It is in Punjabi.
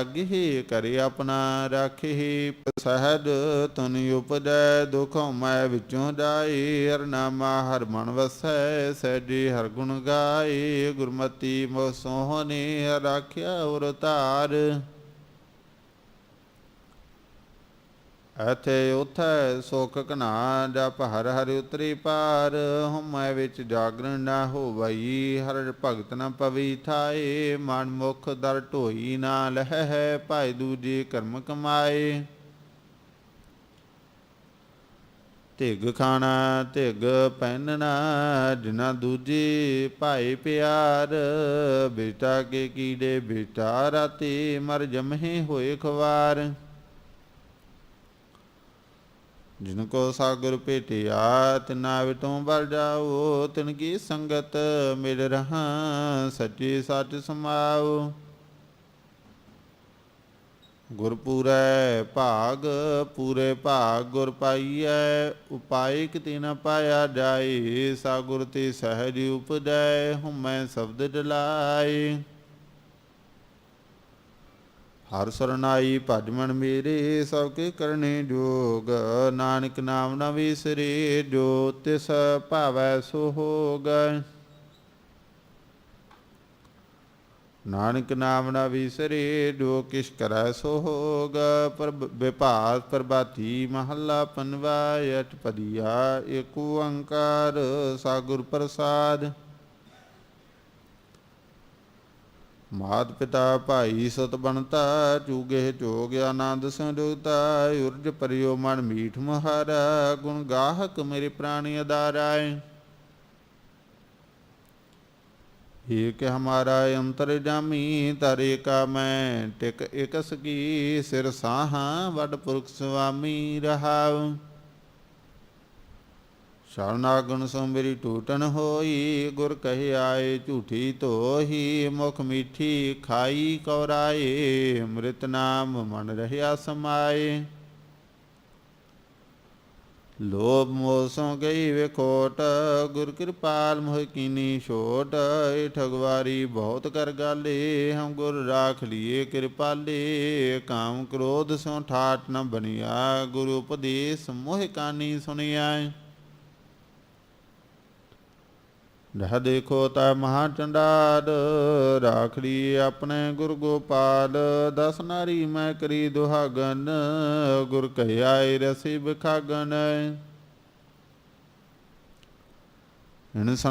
ਅਗਿ ਕਰੇ ਆਪਣਾ ਰਾਖੇ ਸਹਿਦ ਤਨ ਉਪਦੈ ਦੁਖ ਮੈਂ ਵਿੱਚੋਂ ਜਾਏ, ਹਰ ਨਾਮਾ ਹਰ ਮਨ ਵਸੈ, ਸਹਿਜੇ ਹਰ ਗੁਣ ਗਾਏ, ਗੁਰਮਤੀ ਮੋ ਸੋਹਣੇ, ਰਾਖਿਆ ਉਰ ਧਾਰ ਅਥੇ ਉਥੈ ਸੁਖ ਕਨਾ ਜਪ ਹਰ ਹਰ ਉਤਰੀ ਪਾਰ ਹਮੈ ਵਿੱਚ ਜਾਗਰਣ ਨਾ ਹੋਵਈ, ਹਰ ਭਗਤ ਨ ਪਵੀ ਥਾਏ, ਮਨ ਮੁਖ ਦਰ ਢੋਈ ਨਾ ਲਹਿ ਭਾਈ ਦੂਜੇ ਕਰਮ ਕਮਾਏ। ਧਿਗ ਖਾਣਾ, ਧਿਗ ਪਹਿਨਣਾ ਜਿਨਾ ਦੂਜੀ ਭਾਈ ਪਿਆਰ ਬੇਟਾ ਕੇ ਕੀੜੇ ਬੇਟਾ ਰਾਤੀ ਮਰ ਜਮਹਿ ਹੋਏ ਖਵਾਰ। ਜਿਨ ਕੋ ਸਾਗਰ ਭੇਟਿਆ ਤਿਨਾ ਵਿਟੋਂ ਬਲ ਜਾਓ, ਤਿਨ ਕੀ ਸੰਗਤ ਮਿਲ ਰਹਾ, ਸੱਚੇ ਸੱਚ ਸਮਾਓ। ਗੁਰ ਪੂਰੈ ਭਾਗ, ਪੂਰੇ ਭਾਗ ਗੁਰ ਪਾਈਐ ਉਪਾਇ ਕਿਤੇ ਨ ਪਾਇਆ ਜਾਏ, ਸਾ ਗੁਰ ਤੇ ਸਹਿਜ ਉਪਜੈ, ਹਉਮੈ ਸ਼ਬਦ ਡਲਾਏ। ਹਰ ਸਰਨਾਈ ਭਜ ਮੇਰੇ ਸਭ ਕੇ ਕਰਨੇ ਜੋਗ। ਨਾਨਕ ਨਾਮ ਨ ਵਿਸਰੇ, ਜੋ ਤਿਸ ਭਾਵੈ ਸੋ ਹੋਗ। ਨਾਨਕ ਨਾਮ ਨ ਵਿਸਰੇ, ਜੋ ਕਿਛ ਕਰੈ ਸੋ ਹੋਗ। ਪਰ ਵਿਭਾਤ ਪ੍ਰਭਾਤੀ ਮਹੱਲਾ ਪੰਜਵਾ ਅਠਪਦੀਆ ਏਕ ਓੰਕਾਰ ਸਾਗੁਰ ਪ੍ਰਸਾਦ। ਮਾਤ ਪਿਤਾ ਭਾਈ ਸਤ ਬਣਤਾ ਚੂਗੇ ਚੋਗ ਆਨੰਦ ਸੰਜੋਗਤਾ ਉਰਜ ਪਰਿਓ ਮਨ ਮੀਠ ਮਹਾਰਾ, ਗੁਣ ਗਾਹਕ ਮੇਰੇ ਪ੍ਰਾਣੀ ਅਦਾਰਾਏ ਏਕ ਹਮਾਰਾ ਅੰਤਰ ਜਾਮੀ, ਤਰੇ ਕਾ ਮੈਂ, ਟਿਕ ਇਕਸ ਕੀ ਸਿਰ ਸਾਹਾਂ, ਵੱਡ ਪੁਰਖ ਸੁਆਮੀ ਰਹਾਉ। ਸ਼ਰਨਾਗਨ ਸੋ ਮੇਰੀ ਟੂਟਨ ਹੋਈ, ਗੁਰ ਕਹਿ ਆਏ ਝੂਠੀ ਧੋਹੀ, ਮੁਖ ਮੀਠੀ ਖਾਈ, ਕੌਰਾਏ, ਅੰਮ੍ਰਿਤ ਨਾਮ ਮਨ ਰਹਿਆ ਸਮਾਏ। ਲੋਭ ਮੋਹ ਗਈ ਵੇਖੋਟ ਗੁਰ ਕਿਰਪਾਲ ਮੋਹ ਕੀਨੀ ਛੋਟ ਏ ਠਗਵਾਰੀ ਬਹੁਤ ਕਰ ਗਾਲੇ ਹਮ ਗੁਰ ਰਾਖ ਲੀਏ ਕਿਰਪਾਲੇ, ਕਾਮ ਕ੍ਰੋਧ ਸੋ ਠਾਟ ਨ ਬਨਿਆ ਗੁਰੂ ਉਪਦੇਸ਼ ਮੋਹ ਕਾਨੀ ਸੁਣਿਆ ਰਹ ਦੇਖੋ ਤਾ ਮਹਾ ਚੰਡਾਲ, ਰਾਖੜੀ ਆਪਣੇ ਗੁਰ ਗੋਪਾਲ, ਦਸ ਨਾਰੀ ਮੈਂ ਕਰੀ ਦੁਹਾਗਨ, ਗੁਰ ਕਹਿਆ ਰਸੀ ਬਖਾਗਨ ਇਨ